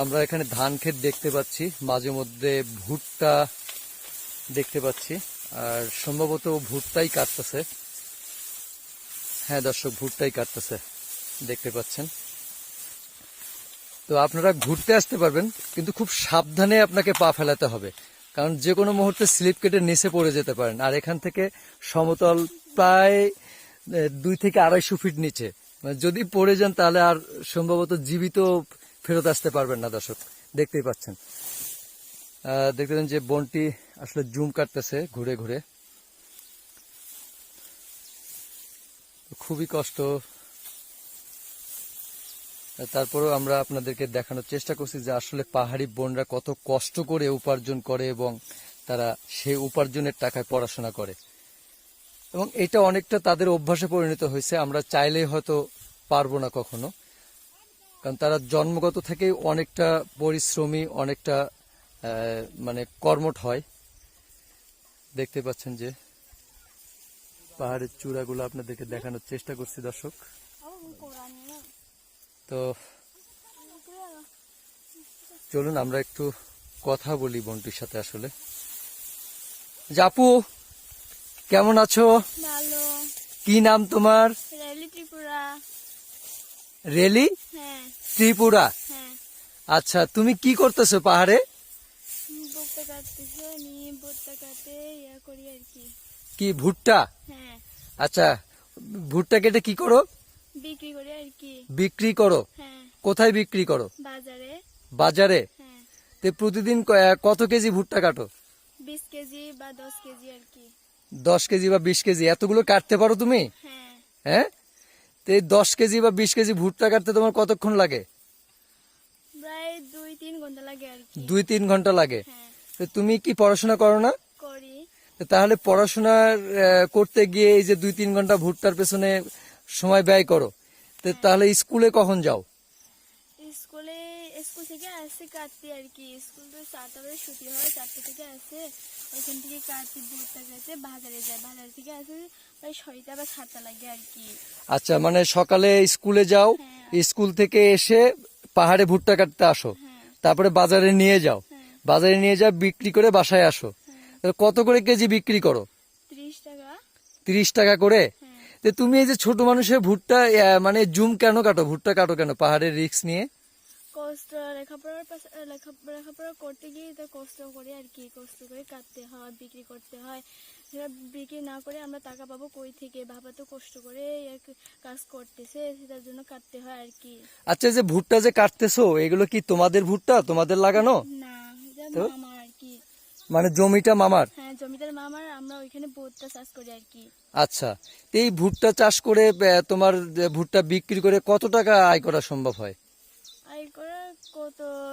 আমরা এখানে ধান ক্ষেত দেখতে পাচ্ছি। মাঝে মধ্যে ভুট্টা দেখতে পাচ্ছি। আর সম্ভবত ভুট্টাই কাটতেছে। হ্যাঁ দর্শক, ভুট্টাই কাটতেছে। দেখতে পাচ্ছেন। তো আপনারা ঘুরতে আসতে পারবেন, কিন্তু খুব সাবধানে আপনাকে পা ফেলাতে হবে। কারণ যে কোনো মুহূর্তে স্লিপ কেটে নিচে পড়ে যেতে পারেন। আর এখান থেকে সমতল প্রায় দুই থেকে আড়াইশো ফিট নিচে। মানে যদি পড়ে যান তাহলে আর সম্ভবত জীবিত ফেরত আসতে পারবেন না দর্শক। দেখতেই পাচ্ছেন। আহ, দেখতে পাচ্ছেন যে বনটি আসলে জুম কাটতেছে ঘুরে ঘুরে। খুবই কষ্ট। তারপরেও আমরা আপনাদেরকে দেখানোর চেষ্টা করছি যে আসলে পাহাড়ি বোনরা কত কষ্ট করে উপার্জন করে এবং তারা সেই উপার্জনের টাকায় পড়াশোনা করে। এবং এটা অনেকটা তাদের অভ্যাসে পরিণত হয়েছে। আমরা চাইলেই হয়তো পারব না কখনো। কারণ তারা জন্মগত থেকেই অনেকটা পরিশ্রমী অনেকটা মানে কর্মঠ হয়। দেখতে পাচ্ছেন যে পাহাড়ের চূড়াগুলো আপনাদেরকে দেখানোর চেষ্টা করছি দর্শক। তো চলুন আমরা একটু কথা বলি বন্টুর সাথে আসলে। জাপু কেমন আছো? ভালো। কি নাম তোমার? রেলি ত্রিপুরা। রেলি? হ্যাঁ। ত্রিপুরা? হ্যাঁ। আচ্ছা তুমি কি করতেছো পাহাড়ে? কি। ভুট্টা? হ্যাঁ। আচ্ছা ভুট্টা কেটে কি করো? বিক্রি করি আর কি। বিক্রি করো? হ্যাঁ। কোথায় বিক্রি করো? বাজারে। বাজারে? তে প্রতিদিন কত কেজি ভুট্টা কাটো? বিশ কেজি বা দশ কেজি আর কি। দশ কেজি বা বিশ কেজি এতগুলো কাটতে পারো তুমি? হ্যাঁ। হ্যাঁ? তো এই দশ কেজি বা বিশ কেজি ভুট্টা কাটতে তোমার কতক্ষণ লাগে? দুই তিন ঘণ্টা লাগে দুই তিন ঘণ্টা লাগে। হ্যাঁ। তো তুমি কি পড়াশোনা করো না? তাহলে পড়াশোনা করতে গিয়ে এই যে দুই তিন ঘণ্টা ভুট্টার পেছনে সময় ব্যয় করো। তো তাহলে স্কুলে কখন যাও? থেকে আসে কাটতে আর কি। স্কুল তো চারটা বাজে ছুটি হয় চারটে থেকে আসে। ওইখান থেকে কাটতে বুকটা কাটতে বাজারে যায়। বাজার থেকে আসে প্রায় ছয়টা বা সাতটা লাগে আর কি। আচ্ছা মানে সকালে স্কুলে যাও হ্যাঁ। স্কুল থেকে এসে পাহাড়ে ভুট্টা কাটতে আসো। হ্যাঁ। তারপরে বাজারে নিয়ে যাও। হ্যাঁ। বাজারে নিয়ে যাও বিক্রি করে বাসায় আসো। কত করে কেজি বিক্রি করো? ত্রিশ টাকা। তিরিশ টাকা করে? তুমি এই যে ছোট মানুষের ভুট্টা মানে জুম কেন কাটো? ভুট্টা কাটো কেন? পাহাড়ের রিক্স নিয়ে? কষ্ট লেখাপড়ার লেখাপড়া করতে গিয়ে তো কষ্ট করে আর কি কষ্ট করে কাটতে হয় বিক্রি করতে হয়। সেটা বিক্রি না করে আমরা টাকা পাবো কই থেকে? বাবা তো কষ্ট করে কাজ করতেছে সেটার জন্য কাটতে হয় আর কি। আচ্ছা যে ভুট্টা যে কাটতেছো এগুলো কি তোমাদের ভুট্টা? তোমাদের লাগানো? না এটা তো? আর কি। মানে জমিটা মামার? হ্যাঁ জমিদার মামার আমরা ওইখানে ভুট্টা চাষ করি আর কি। আচ্ছা এই ভুট্টা চাষ করে তোমার ভুট্টা বিক্রি করে কত টাকা আয় করা সম্ভব হয়? আর করা কত